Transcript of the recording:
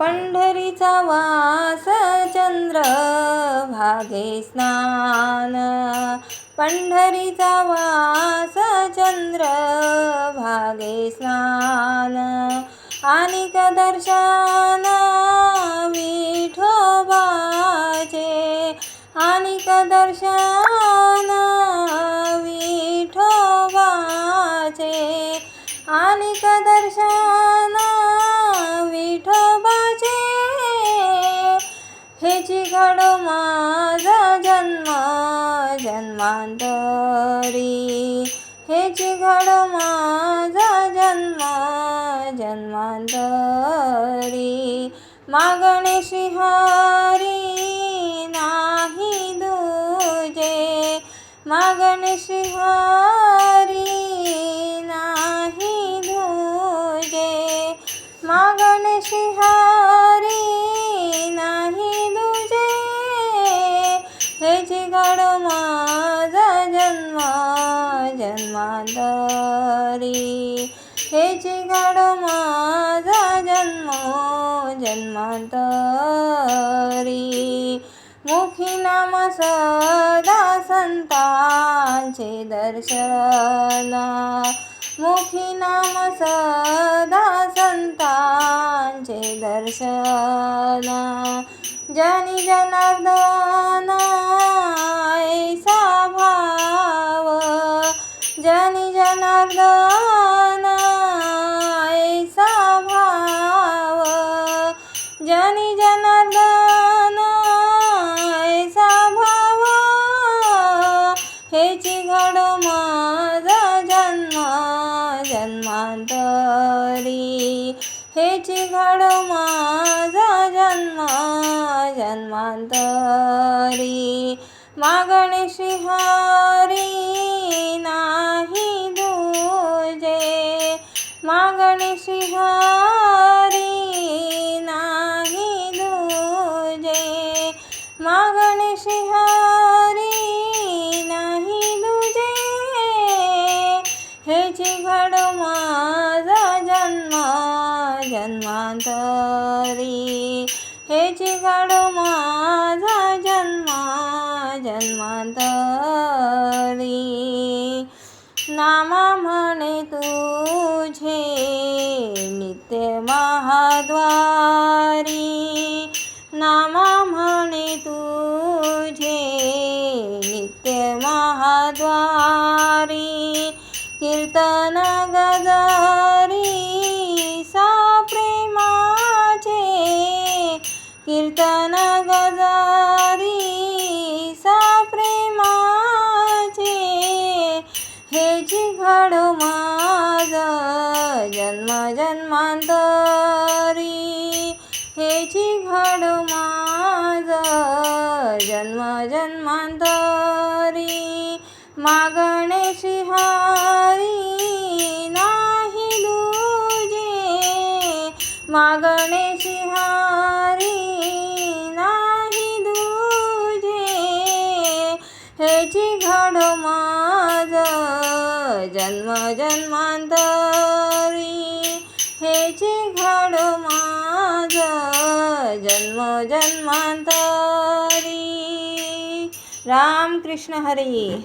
पंढरीचा वास चंद्र भागे स्नान. पंढरीचा वास चंद्र भागे स्नान. आणि दर्शन जन्मांतरी हेची घड माझा जन्म जन्मांतरी मागणे श्रीहरी नाही दुजे मागणे श्रीहरी नाही दुजे मागणे श्रीहरी नाही दुजे हेची घड माझा जन्म जन्मांतरी हे घड माझा जन्म जन्मांतरी. मुखी नाम सदा संतांचे दर्शन. मुखी नाम सदा संतांचे दर्शन. जनार्दन ऐसा भाव. जनी जनार्दन ऐसा भाव. हेची घड माझा जन्म जन्मांतरी. हेची घड माझा जन्म जन्मांतरी. मागणे श्रीहरी नाही मागणे श्रीहरी नाही दुजे मागणे श्रीहरी नाही दुजे म्हणे तुझे नित्य महाद्वारी कीर्तन गजारी सा प्रेमाचे कीर्तन गजारी सा प्रेमाचे हेची घड माझ जन्म जन्मांतर जन्म जन्मांतरी मागणे हारी नाही दुजे. मागणेशी हारी नाही दुजे. हेची घडो माझ जन्म जन्मांतरी. हेची घडो माझ जन्म जन्मांतरी. राम कृष्ण हरी।